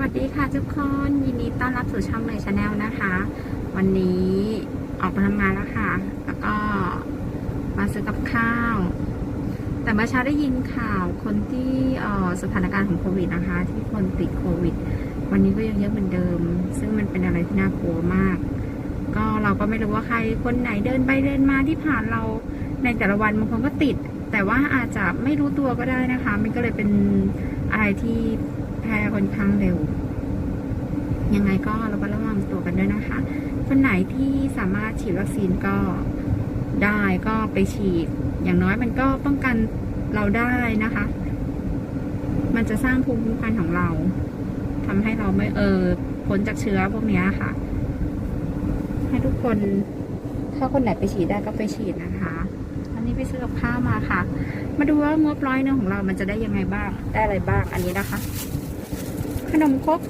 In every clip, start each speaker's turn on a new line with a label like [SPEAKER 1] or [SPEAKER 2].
[SPEAKER 1] สวัสดีค่ะทุกคนยินดีต้อนรับสู่ช่องเลยชาแนลนะคะ วันนี้ออกมาทำงานแล้วค่ะ แล้วก็มาซื้อกับข้าว แต่เมื่อเช้าได้ยินข่าวคนที่ออสถานการณ์ของโควิดนะคะ ที่คนติดโควิด วันนี้ก็ยังเยอะเหมือนเดิม ซึ่งมันเป็นอะไรที่น่ากลัวมาก ก็เราก็ไม่รู้ว่าใครคนไหนเดินไปเดินมาที่ผ่านเราในแต่ละวันบางคนก็ติด แต่ว่าอาจจะไม่รู้ตัวก็ได้นะคะ มันก็เลยเป็นอะไรที่ แพร่ค่อนข้างเร็ว ยังไงก็ระมัดระวังตัวกันด้วยนะคะ คนไหนที่สามารถฉีดวัคซีนก็ได้ก็ไปฉีด อย่างน้อยมันก็ป้องกันเราได้นะคะ มันจะสร้างภูมิคุ้มกันของเราทำให้เราไม่เออพ้นจากเชื้อพวกนี้ค่ะ ให้ทุกคนถ้าคนไหนไปฉีดได้ก็ไปฉีดนะคะอันนี้ไปซื้อกับข้าวมาค่ะ มาดูว่างบร้อยหนึงของเรามันจะได้ยังไงบ้าง ได้อะไรบ้างอันนี้นะคะ ขนมครก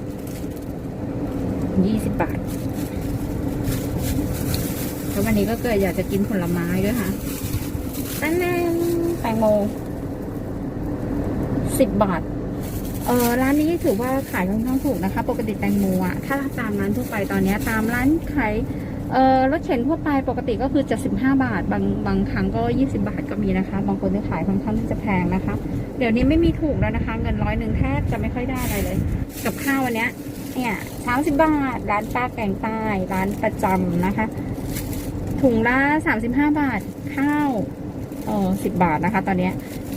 [SPEAKER 1] ยี่สิบบาท แล้ววันนี้ก็เกิดอยากจะกินผลไม้ด้วยค่ะแตงแตงโมสิบบาท เออร้านนี้ถือว่าขายค่อนข้างถูกนะคะ ปกติแตงโมอะถ้าตามร้านทั่วไปตอนเนี้ยตามร้านขาย เอ่อรถเข็นทั่วไปปกติก็คือจะสิบห้าบาท บางบางครั้งก็ยี่สิบาทก็มีนะคะ บางคนจะขายค่อนข้างที่จะแพงนะคะ เดี๋ยวนี้ไม่มีถูกแล้วนะคะ เงินร้อยหนึ่งแทบจะไม่ค่อยได้อะไรเลย กับข้าววันเนี้ย เนี่ยสามสิบบาท ร้านป้าแกงใต้ร้านประจำนะคะ ถุงละสามสิบห้าบาท ข้าวเออสิบบาทนะคะ ตอนเนี้ย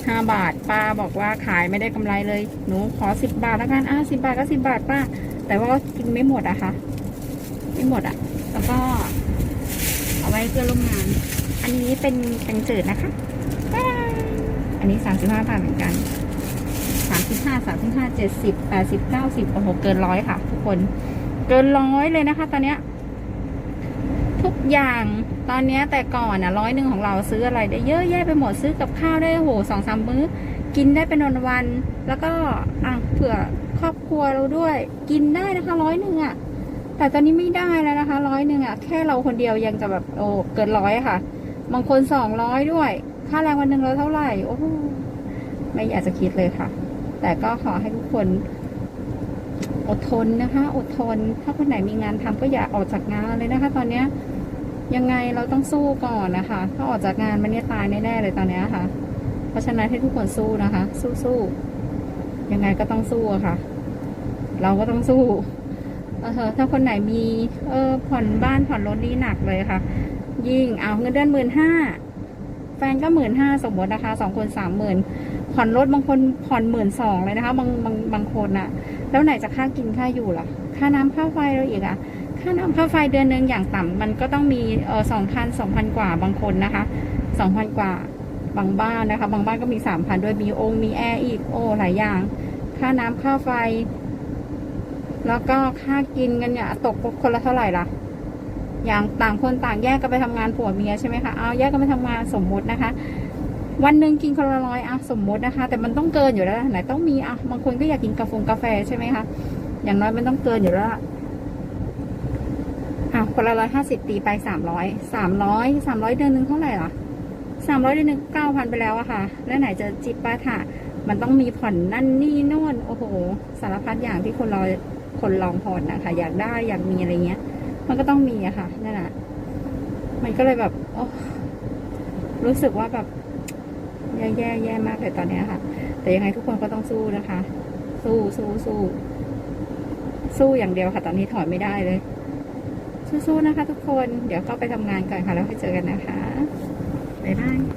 [SPEAKER 1] ห้าบาทป้าบอกว่าขายไม่ได้กำไรเลย หนูขอสิบบาทแล้วกันอะสิบาทก็สิบาทป้า แต่ว่ากินไม่หมดอะคะ หมดอะแล้วก็เอาไว้เพื่อร่วมงาน อันนี้เป็นแกงจืดนะคะบ๊ายบายอันนี้สามสิบห้าบาทเหมือนกันสามสิบห้าสามสิบห้าเจ็ดสิบแปดสิบเก้าสิบโอ้โหเกินร้อยค่ะ ทุกคน เกินร้อยเลยนะคะ ตอนเนี้ยทุกอย่างตอนเนี้ยแต่ก่อนอะร้อยหนึ่งของเราซื้ออะไรได้เยอะแยะไปหมดซื้อกับข้าวได้โอ้โหสองสามมื้อ กินได้เป็นวันวันๆแล้วก็อะเผื่อครอบครัวเราด้วย กินได้นะคะร้อยหนึ่งอะ แต่ตอนนี้ไม่ได้แล้วนะคะร้อยหนึ่งอะแค่เราคนเดียวยังจะแบบโอ้เกินร้อยค่ะ บางคนสองร้อยด้วย ค่าแรงวันหนึ่งเราเท่าไหร่ โอ้ไม่อยากจะคิดเลยค่ะ แต่ก็ขอให้ทุกคน อดทนนะคะ อดทน ถ้าคนไหนมีงานทำก็อย่าออกจากงานเลยนะคะ ตอนเนี้ยยังไงเราต้องสู้ก่อนนะคะ ถ้าออกจากงานมันเนี่ยตายแน่ๆเลยตอนเนี้ยค่ะ เพราะฉะนั้นให้ทุกคนสู้นะคะ สู้ๆยังไงก็ต้องสู้ะค่ะ เราก็ต้องสู้ เออถ้าคนไหนมีเออผ่อนบ้านผ่อนรถนี่หนักเลยค่ะ ยิ่งเอาเงินเดือนหมื่นห้าแฟนก็หมื่นห้าสมมตินะคะสองคนสามหมื่นผ่อนรถบางคนผ่อนหมื่นสองเลยนะคะ บางบางบางคนอะแล้วไหนจะค่ากินค่าอยู่ล่ะ ค่าน้ำค่าไฟเราอีกอะค่าน้ำค่าไฟเดือนหนึ่งอย่างต่ำมันก็ต้องมีเออสองพันสองพันกว่าบางคนนะคะสองพันกว่าบางบ้านนะคะ บางบ้านก็มีสามพันด้วยมีองค์มีแอร์อีกโอ้หลายอย่าง ค่าน้ำค่าไฟ แล้วก็ค่ากินกันเนี่ยตกคนละเท่าไหร่ล่ะ อย่างต่างคนต่างแยกกันไปทำงานผัวเมียใช่ไหมคะเอาแยกกันไปทำงานสมมุตินะคะ วันหนึ่งกินคนละร้อยอะสมมุตินะคะ แต่มันต้องเกินอยู่แล้วไหนต้องมีอะบางคนก็อยากกินกาแฟกาแฟใช่ไหมคะอย่างน้อยมันต้องเกินอยู่แล้วอะคนละร้อยห้าสิบตีไปสามร้อยสามร้อยสามร้อยเดือนหนึ่งเท่าไหร่ล่ะสามร้อยเดือนหนึ่งเก้าพันไปแล้วอะค่ะ แล้วไหนจะจิบปาถะ มันต้องมีผ่อนนั่นนี่โน่นโอ้โห สารพัดอย่างที่คนราคนลองผ่อนนะคะอยากได้อยากมีอะไรเงี้ย มันก็ต้องมีอะค่ะนั่นแหละมันก็เลยแบบโอ้รู้สึกว่าแบบแย่แย่แย่มากเลยตอนนี้ค่ะ แต่ยังไงทุกคนก็ต้องสู้นะคะ สู้สู้สู้สู้อย่างเดียวค่ะ ตอนนี้ถอยไม่ได้เลย สู้ๆนะคะ ทุกคน เดี๋ยวก็ไปทำงานก่อนค่ะ แล้วไปเจอกันนะคะบ๊ายบาย